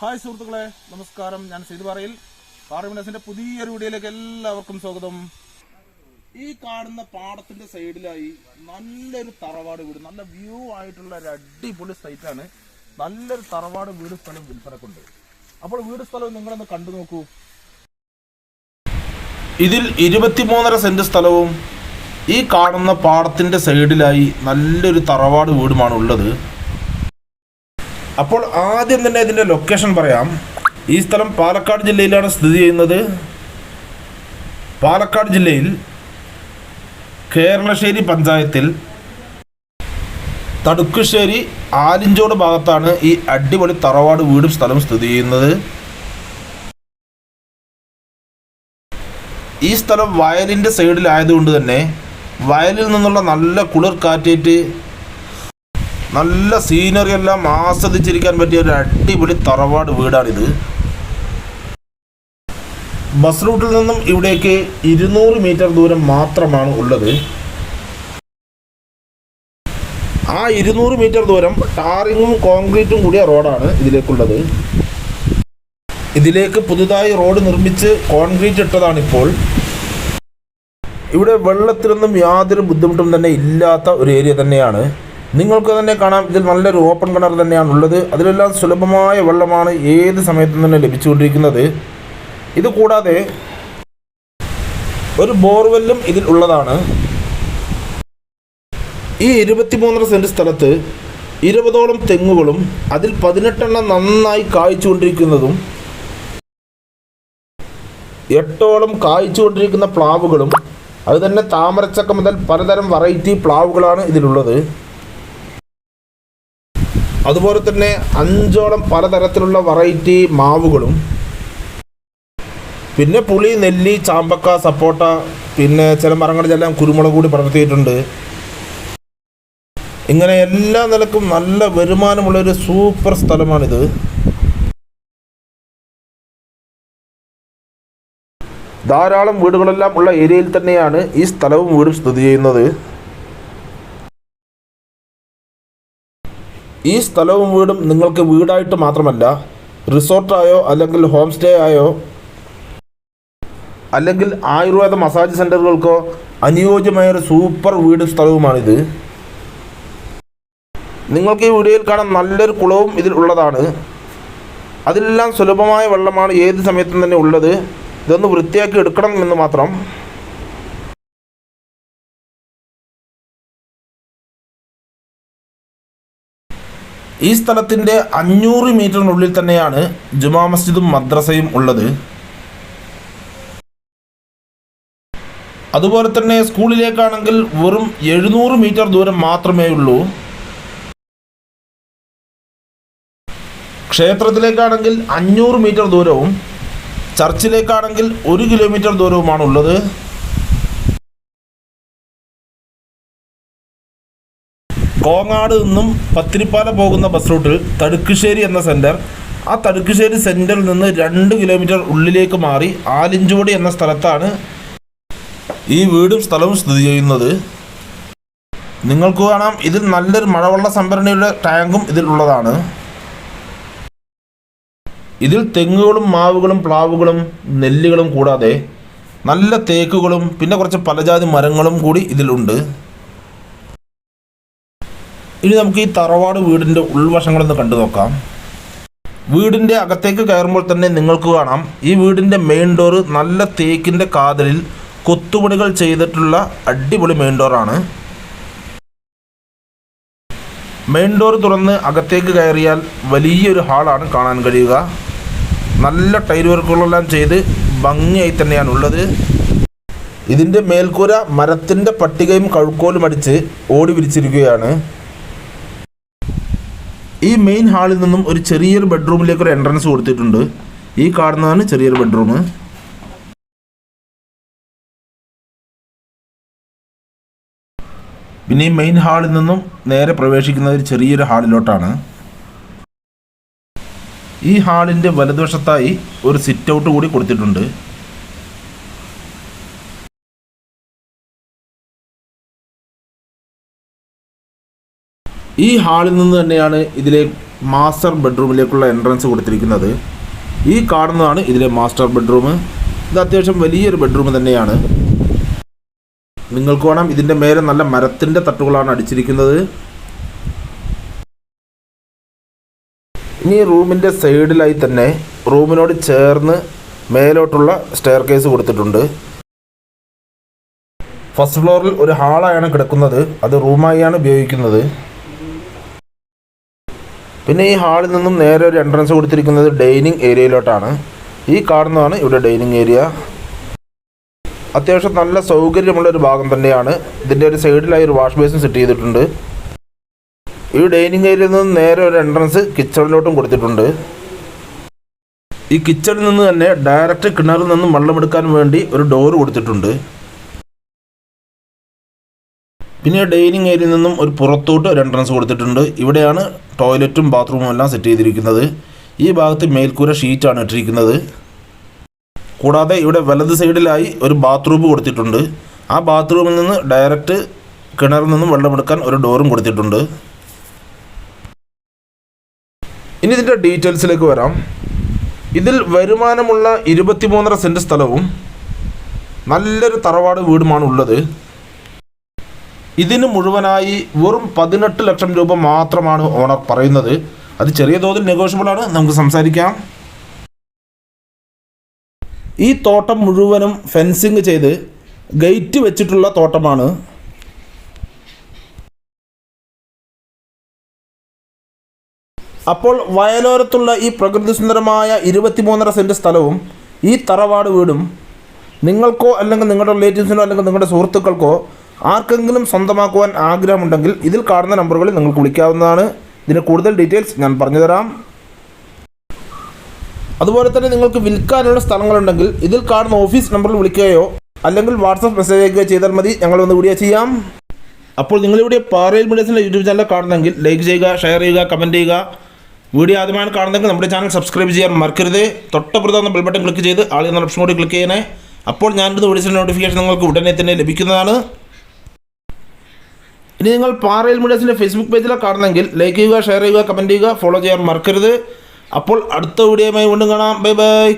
Hi സുഹൃത്തുക്കളെ നമസ്കാരം. ഞാൻ സീതുപാറയിൽ പാറമിനസിന്റെ പുതിയൊരു വീഡിയോയിലേക്ക് എല്ലാവർക്കും സ്വാഗതം. ഈ കാണുന്ന പാടത്തിന്റെ സൈഡിലായി നല്ലൊരു തറവാട് വീട് നല്ല വ്യൂ ആയിട്ടുള്ള ഒരു അടിപൊളി സൈറ്റാണ് നല്ലൊരു തറവാട് വീട് സ്ഥലം വിൽപ്പനക്കുണ്ട്. അപ്പോൾ വീട് സ്ഥലം നിങ്ങളൊന്ന് കണ്ടു നോക്കൂ. ഇതിൽ ഇരുപത്തിമൂന്നര സെന്റ് സ്ഥലവും ഈ കാണുന്ന പാടത്തിന്റെ സൈഡിലായി നല്ലൊരു തറവാട് വീടുമാണ് ഉള്ളത്. അപ്പോൾ ആദ്യം തന്നെ ഇതിന്റെ ലൊക്കേഷൻ പറയാം. ഈ സ്ഥലം പാലക്കാട് ജില്ലയിലാണ് സ്ഥിതി ചെയ്യുന്നത്. പാലക്കാട് ജില്ലയിൽ കേരളശ്ശേരി പഞ്ചായത്തിൽ തടുക്കുശ്ശേരി ആലിഞ്ചോട് ഭാഗത്താണ് ഈ അടിപൊളി തറവാട് വീടും സ്ഥലം സ്ഥിതി ചെയ്യുന്നത്. ഈ സ്ഥലം വയലിന്റെ സൈഡിലായതുകൊണ്ട് തന്നെ വയലിൽ നിന്നുള്ള നല്ല കുളിർ കാറ്റേറ്റ് നല്ല സീനറി എല്ലാം ആസ്വദിച്ചിരിക്കാൻ പറ്റിയ ഒരു അടിപൊളി തറവാട് വീടാണിത്. ബസ് റൂട്ടിൽ നിന്നും ഇവിടേക്ക് ഇരുന്നൂറ് മീറ്റർ ദൂരം മാത്രമാണ് ഉള്ളത്. ആ ഇരുന്നൂറ് മീറ്റർ ദൂരം ടാറിങ്ങും കോൺക്രീറ്റും കൂടിയ റോഡാണ് ഇതിലേക്കുള്ളത്. ഇതിലേക്ക് പുതുതായി റോഡ് നിർമ്മിച്ച് കോൺക്രീറ്റ് ഇട്ടതാണിപ്പോൾ. ഇവിടെ വെള്ളത്തിനൊന്നും യാതൊരു ബുദ്ധിമുട്ടും തന്നെ ഇല്ലാത്ത ഒരു ഏരിയ തന്നെയാണ്. നിങ്ങൾക്ക് തന്നെ കാണാം. ഇതിൽ നല്ലൊരു ഓപ്പൺ കിണർ തന്നെയാണ് ഉള്ളത് അതിലെല്ലാം സുലഭമായ വെള്ളമാണ് ഏത് സമയത്തും തന്നെ ലഭിച്ചുകൊണ്ടിരിക്കുന്നത്. ഇത് കൂടാതെ ഒരു ബോർവെല്ലും ഇതിൽ ഉള്ളതാണ്. ഈ ഇരുപത്തിമൂന്നര സെന്റ് സ്ഥലത്ത് ഇരുപതോളം തെങ്ങുകളും അതിൽ പതിനെട്ടെണ്ണം നന്നായി കായ്ച്ചുകൊണ്ടിരിക്കുന്നതും എട്ടോളം കായ്ച്ചുകൊണ്ടിരിക്കുന്ന പ്ലാവുകളും അതുതന്നെ താമരച്ചക്ക മുതൽ പലതരം വെറൈറ്റി പ്ലാവുകളാണ് ഇതിലുള്ളത്. അതുപോലെ തന്നെ അഞ്ചോളം പലതരത്തിലുള്ള വെറൈറ്റി മാവുകളും. പിന്നെ പുളി നെല്ലി ചാമ്പക്ക സപ്പോട്ട പിന്നെ ചില മരങ്ങളിലെല്ലാം കുരുമുളക് കൂടി പടർത്തിയിട്ടുണ്ട്. ഇങ്ങനെ എല്ലാ നിലക്കും നല്ല വരുമാനമുള്ള ഒരു സൂപ്പർ സ്ഥലമാണിത്. ധാരാളം വീടുകളെല്ലാം ഉള്ള ഏരിയയിൽ തന്നെയാണ് ഈ സ്ഥലവും വീടും സ്ഥിതി ചെയ്യുന്നത്. ഈ സ്ഥലവും വീടും നിങ്ങൾക്ക് വീടായിട്ട് മാത്രമല്ല റിസോർട്ടായോ അല്ലെങ്കിൽ ഹോം സ്റ്റേ ആയോ അല്ലെങ്കിൽ ആയുർവേദ മസാജ് സെന്ററുകൾക്കോ അനുയോജ്യമായ ഒരു സൂപ്പർ വീടും സ്ഥലവുമാണിത്. നിങ്ങൾക്ക് ഈ വീഡിയോയിൽ കാണാൻ നല്ലൊരു കുളവും ഇതിൽ ഉള്ളതാണ്. അതിലെല്ലാം സുലഭമായ വെള്ളമാണ് ഏത് സമയത്തും തന്നെ ഉള്ളത്. ഇതൊന്ന് വൃത്തിയാക്കി എടുക്കണം എന്ന് മാത്രം. ഈ സ്ഥലത്തിന്റെ അഞ്ഞൂറ് മീറ്ററിനുള്ളിൽ തന്നെയാണ് ജുമാ മസ്ജിദും മദ്രസയും ഉള്ളത്. അതുപോലെ തന്നെ സ്കൂളിലേക്കാണെങ്കിൽ വെറും എഴുന്നൂറ് മീറ്റർ ദൂരം മാത്രമേ ഉള്ളൂ. ക്ഷേത്രത്തിലേക്കാണെങ്കിൽ അഞ്ഞൂറ് മീറ്റർ ദൂരവും ചർച്ചിലേക്കാണെങ്കിൽ ഒരു കിലോമീറ്റർ ദൂരവുമാണ് ഉള്ളത് കോങ്ങാട് നിന്നും പത്തിരിപ്പാല പോകുന്ന ബസ് റൂട്ടിൽ തടുക്കുശ്ശേരി എന്ന സെന്റർ ആ തടുക്കുശ്ശേരി സെന്ററിൽ നിന്ന് രണ്ട് കിലോമീറ്റർ ഉള്ളിലേക്ക് മാറി ആലിഞ്ചോടി എന്ന സ്ഥലത്താണ് ഈ വീടും സ്ഥലവും സ്ഥിതി ചെയ്യുന്നത്. നിങ്ങൾക്ക് കാണാം ഇതിൽ നല്ലൊരു മഴവെള്ള സംഭരണിയുടെ ടാങ്കും ഇതിലുള്ളതാണ് ഇതിൽ തെങ്ങുകളും മാവുകളും പ്ലാവുകളും നെല്ലുകളും കൂടാതെ നല്ല തേക്കുകളും പിന്നെ കുറച്ച് പലജാതി മരങ്ങളും കൂടി ഇതിലുണ്ട്. ഇനി നമുക്ക് ഈ തറവാട് വീടിന്റെ ഉൾവശങ്ങളൊന്ന് കണ്ടു നോക്കാം. വീടിന്റെ അകത്തേക്ക് കയറുമ്പോൾ തന്നെ നിങ്ങൾക്ക് കാണാം. ഈ വീടിന്റെ മെയിൻ ഡോറ് നല്ല തേക്കിന്റെ കാതലിൽ കൊത്തുപണികൾ ചെയ്തിട്ടുള്ള അടിപൊളി മെയിൻ ഡോറാണ് മെയിൻ ഡോർ തുറന്ന് അകത്തേക്ക് കയറിയാൽ വലിയൊരു ഹാളാണ് കാണാൻ കഴിയുക. നല്ല ടൈൽ വർക്കുകളെല്ലാം ചെയ്ത് ഭംഗിയായി തന്നെയാണ് ഉള്ളത്. ഇതിന്റെ മേൽക്കൂര മരത്തിന്റെ പട്ടികയും കഴുക്കോലും അടിച്ച് ഓടി വിരിച്ചിരിക്കുകയാണ്. ഈ മെയിൻ ഹാളിൽ നിന്നും ഒരു ചെറിയൊരു ബെഡ്റൂമിലേക്ക് ഒരു എൻട്രൻസ് കൊടുത്തിട്ടുണ്ട്. ഈ കാണുന്നതാണ് ചെറിയൊരു ബെഡ്റൂം പിന്നെ ഈ മെയിൻ ഹാളിൽ നിന്നും നേരെ പ്രവേശിക്കുന്നത് ഒരു ചെറിയൊരു ഹാളിലോട്ടാണ്. ഈ ഹാളിന്റെ വലതുവശത്തായി ഒരു സിറ്റ് ഔട്ട് കൂടി കൊടുത്തിട്ടുണ്ട്. ഈ ഹാളിൽ നിന്ന് തന്നെയാണ് ഇതിലെ മാസ്റ്റർ ബെഡ്റൂമിലേക്കുള്ള എൻട്രൻസ് കൊടുത്തിരിക്കുന്നത്. ഈ കാണുന്നതാണ് ഇതിലെ മാസ്റ്റർ ബെഡ്റൂം. ഇത് അത്യാവശ്യം വലിയൊരു ബെഡ്റൂം തന്നെയാണ്. നിങ്ങൾക്ക് വേണം ഇതിന്റെ മേലെ നല്ല മരത്തിന്റെ തട്ടുകളാണ് അടിച്ചിരിക്കുന്നത്. ഇനി റൂമിന്റെ സൈഡിലായി തന്നെ റൂമിനോട് ചേർന്ന് മേലോട്ടുള്ള സ്റ്റെയർ കേസ് കൊടുത്തിട്ടുണ്ട് ഫസ്റ്റ് ഫ്ലോറിൽ ഒരു ഹാളായാണ് കിടക്കുന്നത്. അത് റൂമായാണ് ഉപയോഗിക്കുന്നത്. പിന്നെ ഈ ഹാളിൽ നിന്നും നേരെ ഒരു എൻട്രൻസ് കൊടുത്തിരിക്കുന്നത് ഡൈനിങ് ഏരിയയിലോട്ടാണ്. ഈ കാണുന്നതാണ് ഇവിടെ ഡൈനിങ് ഏരിയ. അത്യാവശ്യം നല്ല സൗകര്യമുള്ള ഒരു ഭാഗം തന്നെയാണ്. ഇതിന്റെ ഒരു സൈഡിലായി ഒരു വാഷ് ബേസിൻ സെറ്റ് ചെയ്തിട്ടുണ്ട്. ഈ ഡൈനിങ് ഏരിയയിൽ നിന്നും നേരെ ഒരു എൻട്രൻസ് കിച്ചണിലോട്ടും കൊടുത്തിട്ടുണ്ട്. ഈ കിച്ചണിൽ നിന്ന് തന്നെ ഡയറക്റ്റ് കിണറിൽ നിന്നും വെള്ളമെടുക്കാൻ വേണ്ടി ഒരു ഡോറ് കൊടുത്തിട്ടുണ്ട്. പിന്നെ ഡൈനിങ് ഏരിയയിൽ നിന്നും ഒരു പുറത്തോട്ട് ഒരു എൻട്രൻസ് കൊടുത്തിട്ടുണ്ട്. ഇവിടെയാണ് ടോയ്ലറ്റും ബാത്റൂമും എല്ലാം സെറ്റ് ചെയ്തിരിക്കുന്നത്. ഈ ഭാഗത്ത് മേൽക്കൂര ഷീറ്റാണ് ഇട്ടിരിക്കുന്നത്. കൂടാതെ ഇവിടെ വലത് സൈഡിലായി ഒരു ബാത്റൂം കൊടുത്തിട്ടുണ്ട്. ആ ബാത്റൂമിൽ നിന്ന് ഡയറക്റ്റ് കിണറിൽ നിന്നും വെള്ളമെടുക്കാൻ ഒരു ഡോറും കൊടുത്തിട്ടുണ്ട്. ഇനി ഇതിന്റെ ഡീറ്റെയിൽസിലേക്ക് വരാം. ഇതിൽ വരുമാനമുള്ള ഇരുപത്തിമൂന്നര സെന്റ് സ്ഥലവും നല്ലൊരു തറവാട് വീടുമാണ് ഉള്ളത്. ഇതിന് മുഴുവനായി വെറും പതിനെട്ട് ലക്ഷം രൂപ മാത്രമാണ് ഓണർ പറയുന്നത്. അത് ചെറിയ തോതിൽ നെഗോഷ്യബിൾ ആണ്. നമുക്ക് സംസാരിക്കാം. ഈ തോട്ടം മുഴുവനും ഫെൻസിങ് ചെയ്ത് ഗേറ്റ് വെച്ചിട്ടുള്ള തോട്ടമാണ്. അപ്പോൾ വയലോരത്തുള്ള ഈ പ്രകൃതി സുന്ദരമായ ഇരുപത്തിമൂന്നര സെന്റ് സ്ഥലവും ഈ തറവാട് വീടും നിങ്ങൾക്കോ അല്ലെങ്കിൽ നിങ്ങളുടെ റിലേറ്റീവ്സിനോ അല്ലെങ്കിൽ നിങ്ങളുടെ സുഹൃത്തുക്കൾക്കോ ആർക്കെങ്കിലും സ്വന്തമാക്കുവാൻ ആഗ്രഹമുണ്ടെങ്കിൽ ഇതിൽ കാണുന്ന നമ്പറുകളിൽ നിങ്ങൾക്ക് വിളിക്കാവുന്നതാണ്. ഇതിന് കൂടുതൽ ഡീറ്റെയിൽസ് ഞാൻ പറഞ്ഞുതരാം. അതുപോലെ തന്നെ നിങ്ങൾക്ക് വിൽക്കാനുള്ള സ്ഥലങ്ങളുണ്ടെങ്കിൽ ഇതിൽ കാണുന്ന ഓഫീസ് നമ്പറിൽ വിളിക്കുകയോ അല്ലെങ്കിൽ വാട്സപ്പ് മെസ്സേജ് അയക്കുകയോ ചെയ്താൽ മതി. ഞങ്ങൾ ഒന്ന് വീഡിയോ ചെയ്യാം. അപ്പോൾ നിങ്ങളിവിടെ പാറയിൽ മീഡിയസിന്റെ യൂട്യൂബ് ചാനൽ കാണുന്നെങ്കിൽ ലൈക്ക് ചെയ്യുക ഷെയർ ചെയ്യുക കമന്റ് ചെയ്യുക. വീഡിയോ ആദ്യമാണ് കാണുന്നെങ്കിൽ നമ്മുടെ ചാനൽ സബ്സ്ക്രൈബ് ചെയ്യാൻ മറക്കരുത്. തൊട്ടപ്പുറത്തുനിന്ന് ബെൽ ബട്ടൺ ക്ലിക്ക് ചെയ്ത് ആൾ എന്ന ഓപ്ഷൻ കൂടി ക്ലിക്ക് ചെയ്യണേ. അപ്പോൾ ഞാനിത് വീഡിയോസിന്റെ നോട്ടിഫിക്കേഷൻ നിങ്ങൾക്ക് ഉടനെ തന്നെ ലഭിക്കുന്നതാണ്. ഇനി നിങ്ങൾ പാറയിൽ മീഡിയസിന്റെ ഫേസ്ബുക്ക് പേജിലെ കാണുന്നെങ്കിൽ ലൈക്ക് ചെയ്യുക ഷെയർ ചെയ്യുക കമന്റ് ചെയ്യുക ഫോളോ ചെയ്യാൻ മറക്കരുത്. അപ്പോൾ അടുത്ത വീഡിയോയുമായി വീണ്ടും കാണാം. Bye bye